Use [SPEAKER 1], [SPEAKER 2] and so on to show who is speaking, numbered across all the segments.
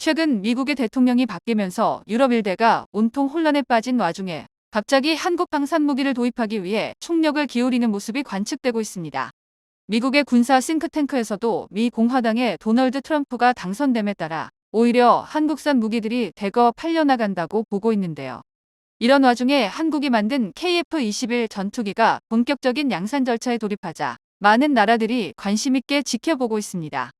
[SPEAKER 1] 최근 미국의 대통령이 바뀌면서 유럽 일대가 온통 혼란에 빠진 와중에 갑자기 한국 방산 무기를 도입하기 위해 총력을 기울이는 모습이 관측되고 있습니다. 미국의 군사 싱크탱크에서도 미 공화당의 도널드 트럼프가 당선됨에 따라 오히려 한국산 무기들이 대거 팔려나간다고 보고 있는데요. 이런 와중에 한국이 만든 KF-21 전투기가 본격적인 양산 절차에 돌입하자 많은 나라들이 관심있게 지켜보고 있습니다.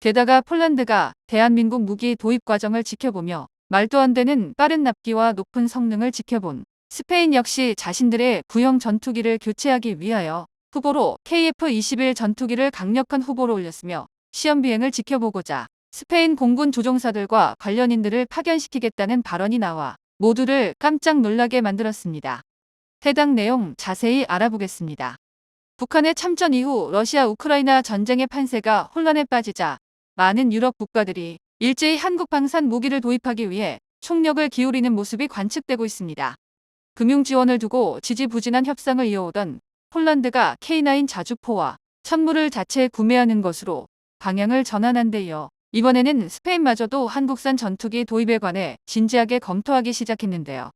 [SPEAKER 1] 게다가 폴란드가 대한민국 무기 도입 과정을 지켜보며 말도 안 되는 빠른 납기와 높은 성능을 지켜본 스페인 역시 자신들의 구형 전투기를 교체하기 위하여 후보로 KF-21 전투기를 강력한 후보로 올렸으며 시험 비행을 지켜보고자 스페인 공군 조종사들과 관련인들을 파견시키겠다는 발언이 나와 모두를 깜짝 놀라게 만들었습니다. 해당 내용 자세히 알아보겠습니다. 북한의 참전 이후 러시아 우크라이나 전쟁의 판세가 혼란에 빠지자 많은 유럽 국가들이 일제히 한국 방산 무기를 도입하기 위해 총력을 기울이는 모습이 관측되고 있습니다. 금융 지원을 두고 지지부진한 협상을 이어오던 폴란드가 K9 자주포와 천물을 자체 구매하는 것으로 방향을 전환한 데 이어 이번에는 스페인마저도 한국산 전투기 도입에 관해 진지하게 검토하기 시작했는데요.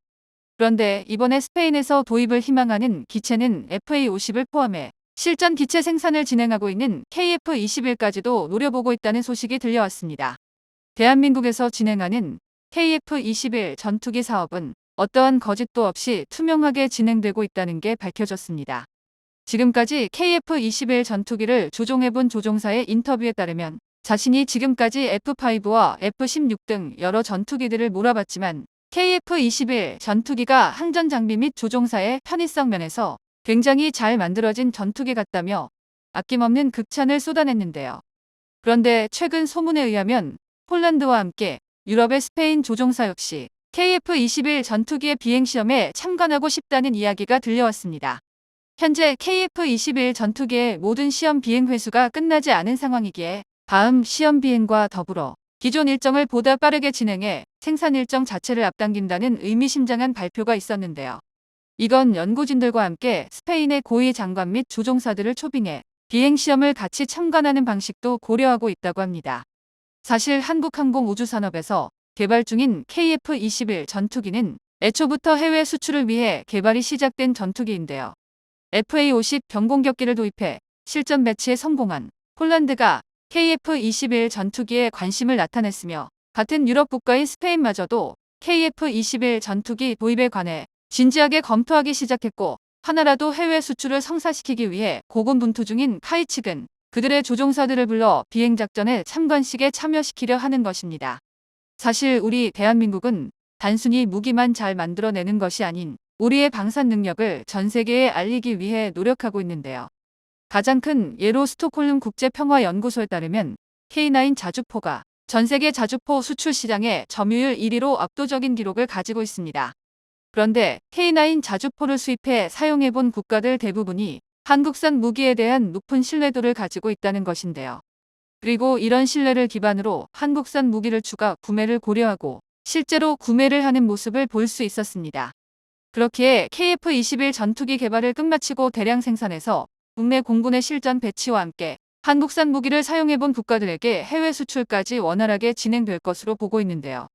[SPEAKER 1] 그런데 이번에 스페인에서 도입을 희망하는 기체는 FA50을 포함해 실전 기체 생산을 진행하고 있는 KF21까지도 노려보고 있다는 소식이 들려왔습니다. 대한민국에서 진행하는 KF21 전투기 사업은 어떠한 거짓도 없이 투명하게 진행되고 있다는 게 밝혀졌습니다. 지금까지 KF-21 전투기를 조종해본 조종사의 인터뷰에 따르면 자신이 지금까지 F5와 F16 등 여러 전투기들을 몰아봤지만 KF-21 전투기가 항전 장비 및 조종사의 편의성 면에서 굉장히 잘 만들어진 전투기 같다며 아낌없는 극찬을 쏟아냈는데요. 그런데 최근 소문에 의하면 폴란드와 함께 유럽의 스페인 조종사 역시 KF-21 전투기의 비행시험에 참관하고 싶다는 이야기가 들려왔습니다. 현재 KF-21 전투기의 모든 시험 비행 회수가 끝나지 않은 상황이기에 다음 시험 비행과 더불어 기존 일정을 보다 빠르게 진행해 생산 일정 자체를 앞당긴다는 의미심장한 발표가 있었는데요. 이건 연구진들과 함께 스페인의 고위 장관 및 조종사들을 초빙해 비행시험을 같이 참관하는 방식도 고려하고 있다고 합니다. 사실 한국항공우주산업에서 개발 중인 KF-21 전투기는 애초부터 해외 수출을 위해 개발이 시작된 전투기인데요. FA-50 경공격기를 도입해 실전 배치에 성공한 폴란드가 KF-21 전투기에 관심을 나타냈으며 같은 유럽 국가인 스페인마저도 KF-21 전투기 도입에 관해 진지하게 검토하기 시작했고 하나라도 해외 수출을 성사시키기 위해 고군분투 중인 카이 측은 그들의 조종사들을 불러 비행작전에 참관식에 참여시키려 하는 것입니다. 사실 우리 대한민국은 단순히 무기만 잘 만들어내는 것이 아닌 우리의 방산 능력을 전 세계에 알리기 위해 노력하고 있는데요. 가장 큰 예로 스톡홀름 국제평화연구소에 따르면 K9 자주포가 전 세계 자주포 수출 시장의 점유율 1위로 압도적인 기록을 가지고 있습니다. 그런데 K9 자주포를 수입해 사용해본 국가들 대부분이 한국산 무기에 대한 높은 신뢰도를 가지고 있다는 것인데요. 그리고 이런 신뢰를 기반으로 한국산 무기를 추가 구매를 고려하고 실제로 구매를 하는 모습을 볼 수 있었습니다. 그렇기에 KF-21 전투기 개발을 끝마치고 대량 생산해서 국내 공군의 실전 배치와 함께 한국산 무기를 사용해본 국가들에게 해외 수출까지 원활하게 진행될 것으로 보고 있는데요.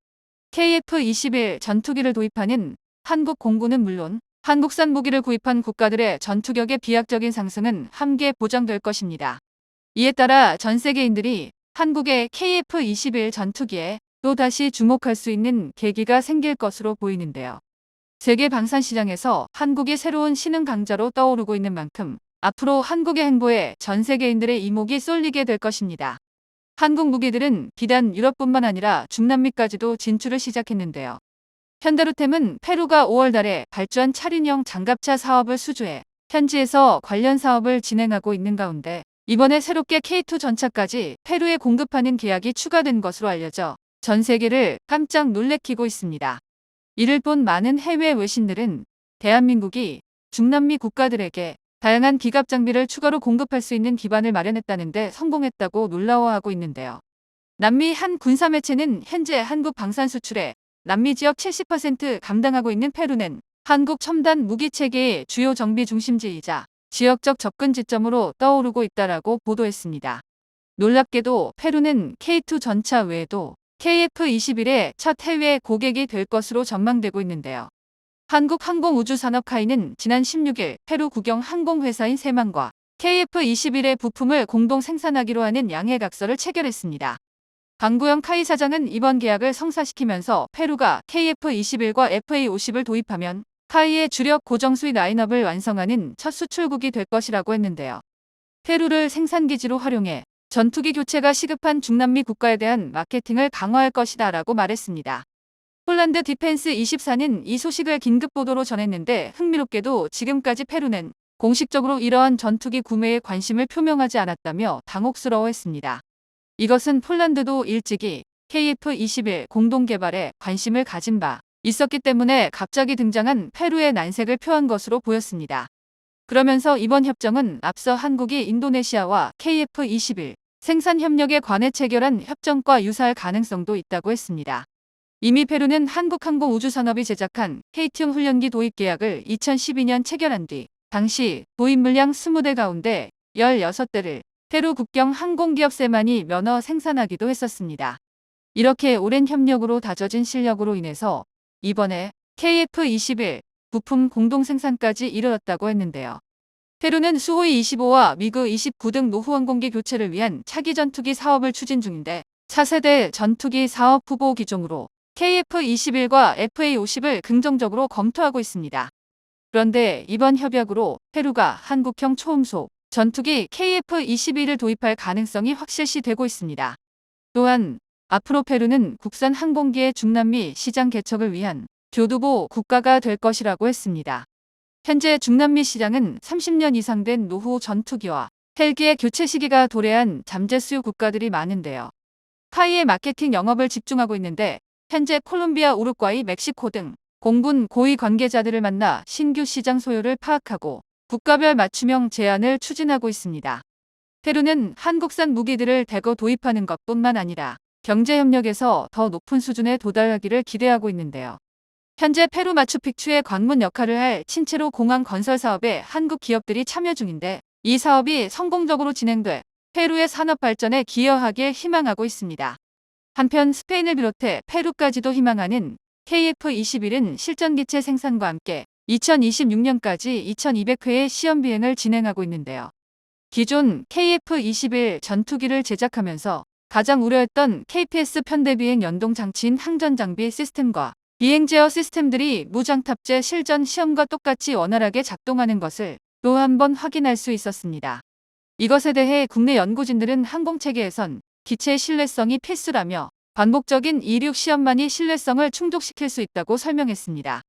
[SPEAKER 1] KF-21 전투기를 도입하는 한국 공군은 물론 한국산 무기를 구입한 국가들의 전투력의 비약적인 상승은 함께 보장될 것입니다. 이에 따라 전 세계인들이 한국의 KF-21 전투기에 또 다시 주목할 수 있는 계기가 생길 것으로 보이는데요. 세계 방산 시장에서 한국이 새로운 신흥 강자로 떠오르고 있는 만큼 앞으로 한국의 행보에 전 세계인들의 이목이 쏠리게 될 것입니다. 한국 무기들은 비단 유럽뿐만 아니라 중남미까지도 진출을 시작했는데요. 현대로템은 페루가 5월 달에 발주한 차륜형 장갑차 사업을 수주해 현지에서 관련 사업을 진행하고 있는 가운데 이번에 새롭게 K2 전차까지 페루에 공급하는 계약이 추가된 것으로 알려져 전 세계를 깜짝 놀래키고 있습니다. 이를 본 많은 해외 외신들은 대한민국이 중남미 국가들에게 다양한 기갑 장비를 추가로 공급할 수 있는 기반을 마련했다는데 성공했다고 놀라워하고 있는데요. 남미 한 군사 매체는 현재 한국 방산 수출에 남미 지역 70% 감당하고 있는 페루는 한국 첨단 무기 체계의 주요 정비 중심지이자 지역적 접근 지점으로 떠오르고 있다라고 보도했습니다. 놀랍게도 페루는 K2 전차 외에도 KF-21의 첫 해외 고객이 될 것으로 전망되고 있는데요. 한국항공우주산업카이는 지난 16일 페루 국영 항공회사인 세만과 KF-21의 부품을 공동 생산하기로 하는 양해각서를 체결했습니다. 강구영 카이 사장은 이번 계약을 성사시키면서 페루가 KF-21과 FA-50을 도입하면 카이의 주력 고정 수입 라인업을 완성하는 첫 수출국이 될 것이라고 했는데요. 페루를 생산기지로 활용해 전투기 교체가 시급한 중남미 국가에 대한 마케팅을 강화할 것이다 라고 말했습니다. 폴란드 디펜스 24는 이 소식을 긴급 보도로 전했는데 흥미롭게도 지금까지 페루는 공식적으로 이러한 전투기 구매에 관심을 표명하지 않았다며 당혹스러워했습니다. 이것은 폴란드도 일찍이 KF-21 공동 개발에 관심을 가진 바 있었기 때문에 갑자기 등장한 페루의 난색을 표한 것으로 보였습니다. 그러면서 이번 협정은 앞서 한국이 인도네시아와 KF-21 생산 협력에 관해 체결한 협정과 유사할 가능성도 있다고 했습니다. 이미 페루는 한국항공우주산업이 제작한 KT용 훈련기 도입 계약을 2012년 체결한 뒤 당시 도입 물량 20대 가운데 16대를 페루 국경 항공기업 세만이 면허 생산하기도 했었습니다. 이렇게 오랜 협력으로 다져진 실력으로 인해서 이번에 KF-21 부품 공동 생산까지 이르렀다고 했는데요. 페루는 수호이 25와 미그 29 등 노후 항공기 교체를 위한 차기 전투기 사업을 추진 중인데 차세대 전투기 사업 후보 기종으로 KF-21과 FA-50을 긍정적으로 검토하고 있습니다. 그런데 이번 협약으로 페루가 한국형 초음속 전투기 KF-21을 도입할 가능성이 확실시 되고 있습니다. 또한 앞으로 페루는 국산 항공기의 중남미 시장 개척을 위한 교두보 국가가 될 것이라고 했습니다. 현재 중남미 시장은 30년 이상 된 노후 전투기와 헬기의 교체 시기가 도래한 잠재 수요 국가들이 많은데요. 카이의 마케팅 영업을 집중하고 있는데 현재 콜롬비아, 우루과이, 멕시코 등 공군 고위 관계자들을 만나 신규 시장 소요를 파악하고 국가별 맞춤형 제안을 추진하고 있습니다. 페루는 한국산 무기들을 대거 도입하는 것뿐만 아니라 경제협력에서 더 높은 수준에 도달하기를 기대하고 있는데요. 현재 페루 마추픽추의 관문 역할을 할 친체로 공항 건설 사업에 한국 기업들이 참여 중인데 이 사업이 성공적으로 진행돼 페루의 산업 발전에 기여하길 희망하고 있습니다. 한편 스페인을 비롯해 페루까지도 희망하는 KF-21은 실전기체 생산과 함께 2026년까지 2200회의 시험 비행을 진행하고 있는데요. 기존 KF-21 전투기를 제작하면서 가장 우려했던 KPS 편대비행 연동 장치인 항전 장비 시스템과 비행 제어 시스템들이 무장 탑재 실전 시험과 똑같이 원활하게 작동하는 것을 또 한 번 확인할 수 있었습니다. 이것에 대해 국내 연구진들은 항공 체계에선 기체의 신뢰성이 필수라며 반복적인 이륙 시험만이 신뢰성을 충족시킬 수 있다고 설명했습니다.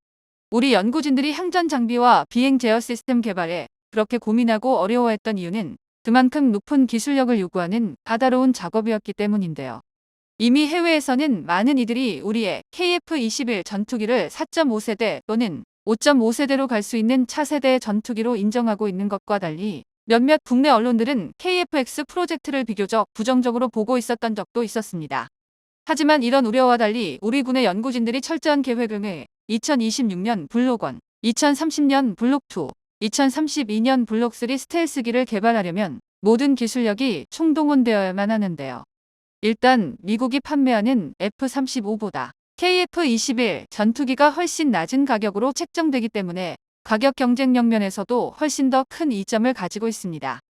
[SPEAKER 1] 우리 연구진들이 항전 장비와 비행 제어 시스템 개발에 그렇게 고민하고 어려워했던 이유는 그만큼 높은 기술력을 요구하는 까다로운 작업이었기 때문인데요. 이미 해외에서는 많은 이들이 우리의 KF-21 전투기를 4.5세대 또는 5.5세대로 갈 수 있는 차세대 전투기로 인정하고 있는 것과 달리 몇몇 국내 언론들은 KF-X 프로젝트를 비교적 부정적으로 보고 있었던 적도 있었습니다. 하지만 이런 우려와 달리 우리 군의 연구진들이 철저한 계획을 해 2026년 블록 1, 2030년 블록 2, 2032년 블록 3 스텔스기를 개발하려면 모든 기술력이 총동원되어야만 하는데요. 일단 미국이 판매하는 F-35보다 KF-21 전투기가 훨씬 낮은 가격으로 책정되기 때문에 가격 경쟁력 면에서도 훨씬 더 큰 이점을 가지고 있습니다.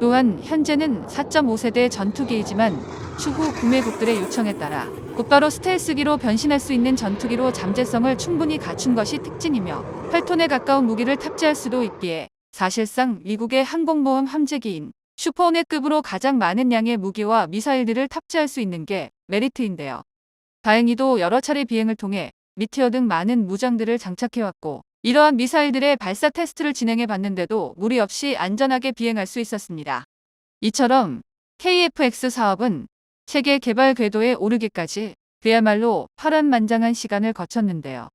[SPEAKER 1] 또한 현재는 4.5세대 전투기이지만 추후 구매국들의 요청에 따라 곧바로 스텔스기로 변신할 수 있는 전투기로 잠재성을 충분히 갖춘 것이 특징이며 8톤에 가까운 무기를 탑재할 수도 있기에 사실상 미국의 항공모함 함재기인 슈퍼호넷급으로 가장 많은 양의 무기와 미사일들을 탑재할 수 있는 게 메리트인데요. 다행히도 여러 차례 비행을 통해 미티어 등 많은 무장들을 장착해왔고 이러한 미사일들의 발사 테스트를 진행해 봤는데도 무리 없이 안전하게 비행할 수 있었습니다. 이처럼 KF-X 사업은 세계 개발 궤도에 오르기까지 그야말로 파란만장한 시간을 거쳤는데요.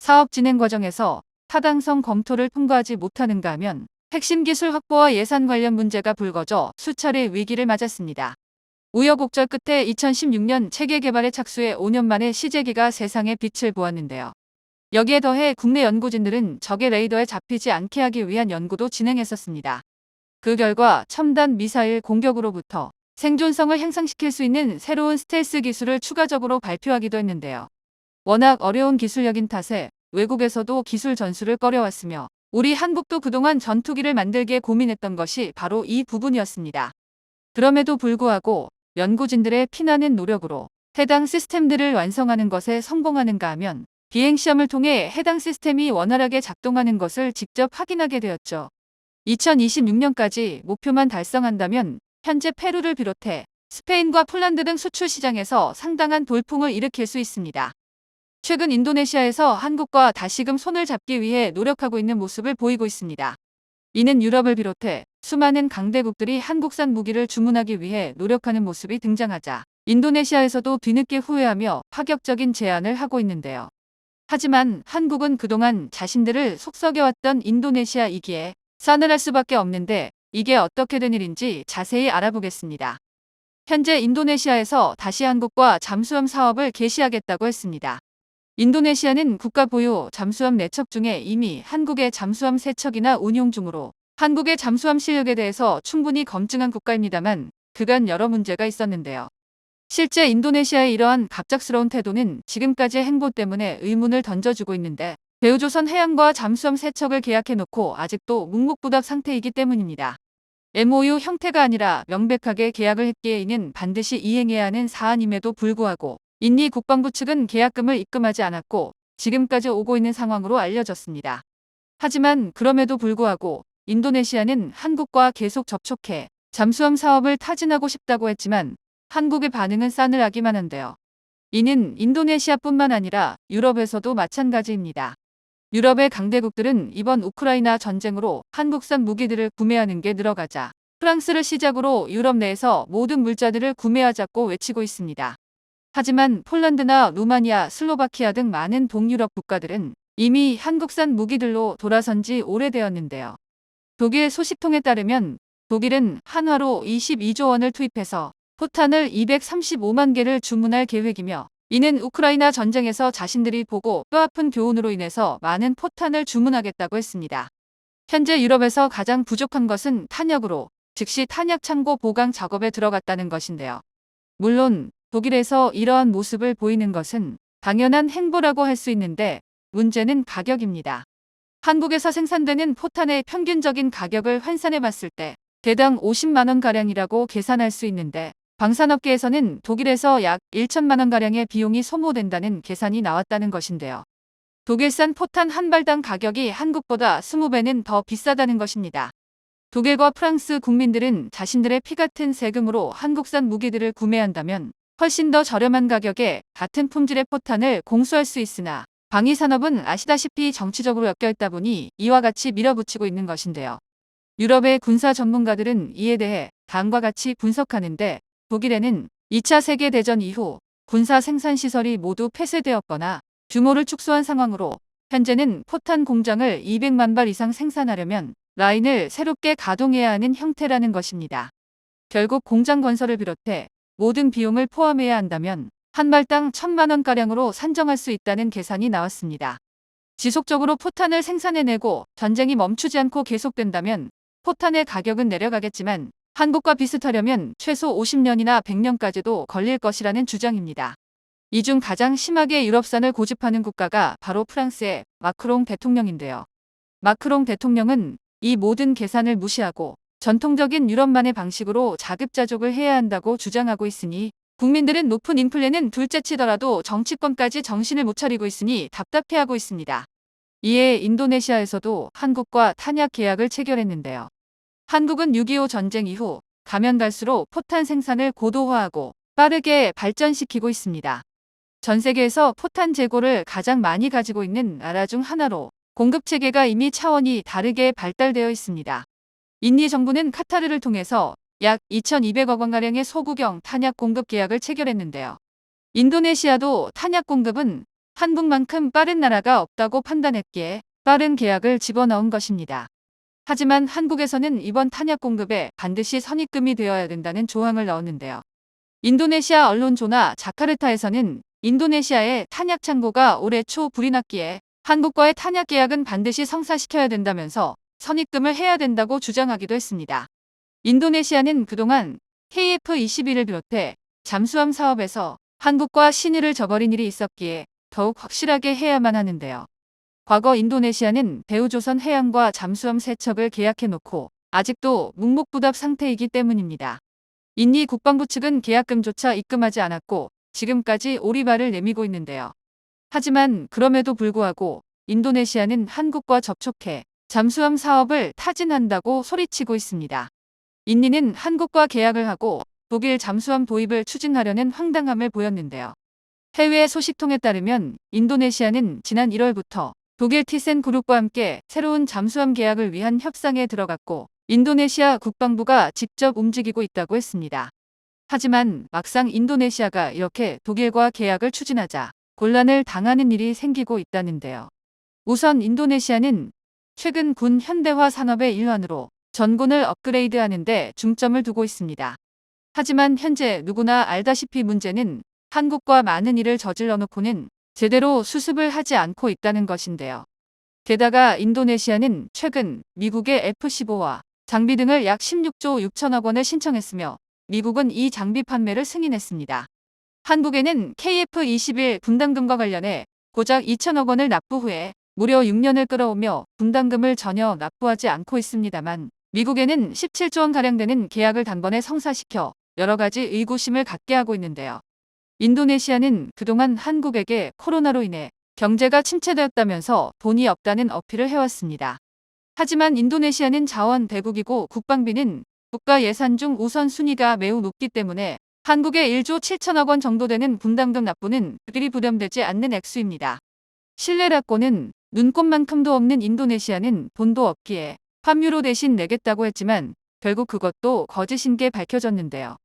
[SPEAKER 1] 사업 진행 과정에서 타당성 검토를 통과하지 못하는가 하면 핵심 기술 확보와 예산 관련 문제가 불거져 수차례 위기를 맞았습니다. 우여곡절 끝에 2016년 체계 개발에 착수해 5년 만에 시제기가 세상에 빛을 보았는데요. 여기에 더해 국내 연구진들은 적의 레이더에 잡히지 않게 하기 위한 연구도 진행했었습니다. 그 결과 첨단 미사일 공격으로부터 생존성을 향상시킬 수 있는 새로운 스텔스 기술을 추가적으로 발표하기도 했는데요. 워낙 어려운 기술력인 탓에 외국에서도 기술 전수를 꺼려왔으며 우리 한국도 그동안 전투기를 만들기에 고민했던 것이 바로 이 부분이었습니다. 그럼에도 불구하고 연구진들의 피나는 노력으로 해당 시스템들을 완성하는 것에 성공하는가 하면 비행시험을 통해 해당 시스템이 원활하게 작동하는 것을 직접 확인하게 되었죠. 2026년까지 목표만 달성한다면 현재 페루를 비롯해 스페인과 폴란드 등 수출 시장에서 상당한 돌풍을 일으킬 수 있습니다. 최근 인도네시아에서 한국과 다시금 손을 잡기 위해 노력하고 있는 모습을 보이고 있습니다. 이는 유럽을 비롯해 수많은 강대국들이 한국산 무기를 주문하기 위해 노력하는 모습이 등장하자 인도네시아에서도 뒤늦게 후회하며 파격적인 제안을 하고 있는데요. 하지만 한국은 그동안 자신들을 속썩여왔던 인도네시아이기에 싸늘할 수밖에 없는데 이게 어떻게 된 일인지 자세히 알아보겠습니다. 현재 인도네시아에서 다시 한국과 잠수함 사업을 개시하겠다고 했습니다. 인도네시아는 국가 보유 잠수함 4척 중에 이미 한국의 잠수함 3척이나 운용 중으로 한국의 잠수함 실력에 대해서 충분히 검증한 국가입니다만 그간 여러 문제가 있었는데요. 실제 인도네시아의 이러한 갑작스러운 태도는 지금까지의 행보 때문에 의문을 던져주고 있는데 대우조선 해양과 잠수함 3척을 계약해놓고 아직도 묵묵부답 상태이기 때문입니다. MOU 형태가 아니라 명백하게 계약을 했기에 이는 반드시 이행해야 하는 사안임에도 불구하고 인니 국방부 측은 계약금을 입금하지 않았고 지금까지 오고 있는 상황으로 알려졌습니다. 하지만 그럼에도 불구하고 인도네시아는 한국과 계속 접촉해 잠수함 사업을 타진하고 싶다고 했지만 한국의 반응은 싸늘하기만 한데요. 이는 인도네시아뿐만 아니라 유럽에서도 마찬가지입니다. 유럽의 강대국들은 이번 우크라이나 전쟁으로 한국산 무기들을 구매하는 게 늘어가자 프랑스를 시작으로 유럽 내에서 모든 물자들을 구매하자고 외치고 있습니다. 하지만 폴란드나 루마니아, 슬로바키아 등 많은 동유럽 국가들은 이미 한국산 무기들로 돌아선 지 오래되었는데요. 독일 소식통에 따르면 독일은 한화로 22조 원을 투입해서 포탄을 235만 개를 주문할 계획이며 이는 우크라이나 전쟁에서 자신들이 보고 뼈아픈 교훈으로 인해서 많은 포탄을 주문하겠다고 했습니다. 현재 유럽에서 가장 부족한 것은 탄약으로 즉시 탄약 창고 보강 작업에 들어갔다는 것인데요. 물론 독일에서 이러한 모습을 보이는 것은 당연한 행보라고 할 수 있는데 문제는 가격입니다. 한국에서 생산되는 포탄의 평균적인 가격을 환산해 봤을 때 대당 50만원가량이라고 계산할 수 있는데 방산업계에서는 독일에서 약 1천만 원가량의 비용이 소모된다는 계산이 나왔다는 것인데요. 독일산 포탄 한 발당 가격이 한국보다 20배는 더 비싸다는 것입니다. 독일과 프랑스 국민들은 자신들의 피 같은 세금으로 한국산 무기들을 구매한다면 훨씬 더 저렴한 가격에 같은 품질의 포탄을 공수할 수 있으나 방위산업은 아시다시피 정치적으로 엮여있다 보니 이와 같이 밀어붙이고 있는 것인데요. 유럽의 군사 전문가들은 이에 대해 다음과 같이 분석하는데 독일에는 2차 세계대전 이후 군사 생산시설이 모두 폐쇄되었거나 규모를 축소한 상황으로 현재는 포탄 공장을 200만 발 이상 생산하려면 라인을 새롭게 가동해야 하는 형태라는 것입니다. 결국 공장 건설을 비롯해 모든 비용을 포함해야 한다면 한 발당 천만 원가량으로 산정할 수 있다는 계산이 나왔습니다. 지속적으로 포탄을 생산해내고 전쟁이 멈추지 않고 계속된다면 포탄의 가격은 내려가겠지만 한국과 비슷하려면 최소 50년이나 100년까지도 걸릴 것이라는 주장입니다. 이 중 가장 심하게 유럽산을 고집하는 국가가 바로 프랑스의 마크롱 대통령인데요. 마크롱 대통령은 이 모든 계산을 무시하고 전통적인 유럽만의 방식으로 자급자족을 해야 한다고 주장하고 있으니 국민들은 높은 인플레는 둘째치더라도 정치권까지 정신을 못 차리고 있으니 답답해하고 있습니다. 이에 인도네시아에서도 한국과 탄약 계약을 체결했는데요. 한국은 6.25 전쟁 이후 가면 갈수록 포탄 생산을 고도화하고 빠르게 발전시키고 있습니다. 전 세계에서 포탄 재고를 가장 많이 가지고 있는 나라 중 하나로 공급 체계가 이미 차원이 다르게 발달되어 있습니다. 인니 정부는 카타르를 통해서 약 2,200억 원가량의 소구경 탄약 공급 계약을 체결했는데요. 인도네시아도 탄약 공급은 한국만큼 빠른 나라가 없다고 판단했기에 빠른 계약을 집어넣은 것입니다. 하지만 한국에서는 이번 탄약 공급에 반드시 선입금이 되어야 된다는 조항을 넣었는데요. 인도네시아 언론 조나 자카르타에서는 인도네시아의 탄약 창고가 올해 초 불이 났기에 한국과의 탄약 계약은 반드시 성사시켜야 된다면서 선입금을 해야 된다고 주장하기도 했습니다. 인도네시아는 그동안 KF-21을 비롯해 잠수함 사업에서 한국과 신의를 저버린 일이 있었기에 더욱 확실하게 해야만 하는데요. 과거 인도네시아는 대우조선 해양과 잠수함 세척을 계약해놓고 아직도 묵묵부답 상태이기 때문입니다. 인니 국방부 측은 계약금조차 입금하지 않았고 지금까지 오리발을 내미고 있는데요. 하지만 그럼에도 불구하고 인도네시아는 한국과 접촉해 잠수함 사업을 타진한다고 소리치고 있습니다. 인니는 한국과 계약을 하고 독일 잠수함 도입을 추진하려는 황당함을 보였는데요. 해외 소식통에 따르면 인도네시아는 지난 1월부터 독일 티센 그룹과 함께 새로운 잠수함 계약을 위한 협상에 들어갔고 인도네시아 국방부가 직접 움직이고 있다고 했습니다. 하지만 막상 인도네시아가 이렇게 독일과 계약을 추진하자 곤란을 당하는 일이 생기고 있다는데요. 우선 인도네시아는 최근 군 현대화 산업의 일환으로 전군을 업그레이드하는 데 중점을 두고 있습니다. 하지만 현재 누구나 알다시피 문제는 한국과 많은 일을 저질러 놓고는 제대로 수습을 하지 않고 있다는 것인데요. 게다가 인도네시아는 최근 미국의 F-15와 장비 등을 약 16조 6천억 원을 신청했으며 미국은 이 장비 판매를 승인했습니다. 한국에는 KF-21 분담금과 관련해 고작 2천억 원을 납부 후에 무려 6년을 끌어오며 분담금을 전혀 납부하지 않고 있습니다만 미국에는 17조 원가량 되는 계약을 단번에 성사시켜 여러 가지 의구심을 갖게 하고 있는데요. 인도네시아는 그동안 한국에게 코로나로 인해 경제가 침체되었다면서 돈이 없다는 어필을 해왔습니다. 하지만 인도네시아는 자원 대국이고 국방비는 국가 예산 중 우선순위가 매우 높기 때문에 한국의 1조 7천억 원 정도 되는 분담금 납부는 그리 부담되지 않는 액수입니다. 신뢰라고는 눈꽃만큼도 없는 인도네시아는 돈도 없기에 환유로 대신 내겠다고 했지만 결국 그것도 거짓인 게 밝혀졌는데요.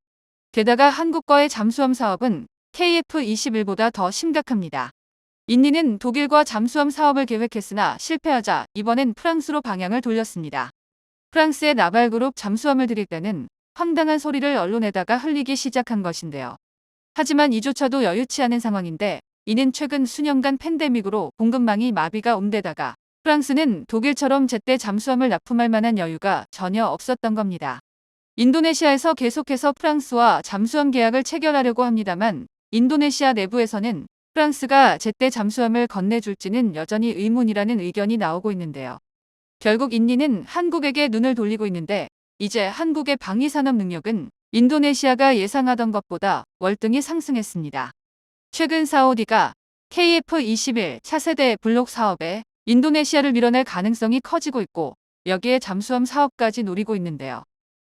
[SPEAKER 1] 게다가 한국과의 잠수함 사업은 KF-21보다 더 심각합니다. 인니는 독일과 잠수함 사업을 계획했으나 실패하자 이번엔 프랑스로 방향을 돌렸습니다. 프랑스의 나발그룹 잠수함을 들일 때는 황당한 소리를 언론에다가 흘리기 시작한 것인데요. 하지만 이조차도 여유치 않은 상황인데 이는 최근 수년간 팬데믹으로 공급망이 마비가 온 데다가 프랑스는 독일처럼 제때 잠수함을 납품할 만한 여유가 전혀 없었던 겁니다. 인도네시아에서 계속해서 프랑스와 잠수함 계약을 체결하려고 합니다만 인도네시아 내부에서는 프랑스가 제때 잠수함을 건네줄지는 여전히 의문이라는 의견이 나오고 있는데요. 결국 인니는 한국에게 눈을 돌리고 있는데 이제 한국의 방위산업 능력은 인도네시아가 예상하던 것보다 월등히 상승했습니다. 최근 사우디가 KF-21 차세대 블록 사업에 인도네시아를 밀어낼 가능성이 커지고 있고 여기에 잠수함 사업까지 노리고 있는데요.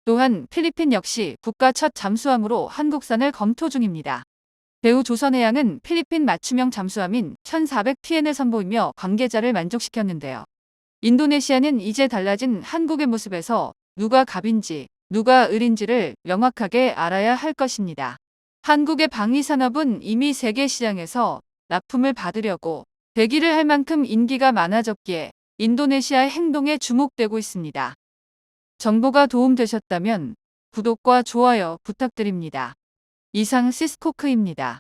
[SPEAKER 1] 또한 필리핀 역시 국가 첫 잠수함으로 한국산을 검토 중입니다. 배우 조선해양은 필리핀 맞춤형 잠수함인 1400TN을 선보이며 관계자를 만족시켰는데요. 인도네시아는 이제 달라진 한국의 모습에서 누가 갑인지 누가 을인지를 명확하게 알아야 할 것입니다. 한국의 방위산업은 이미 세계 시장에서 납품을 받으려고 대기를 할 만큼 인기가 많아졌기에 인도네시아의 행동에 주목되고 있습니다. 정보가 도움되셨다면 구독과 좋아요 부탁드립니다. 이상 시스코크입니다.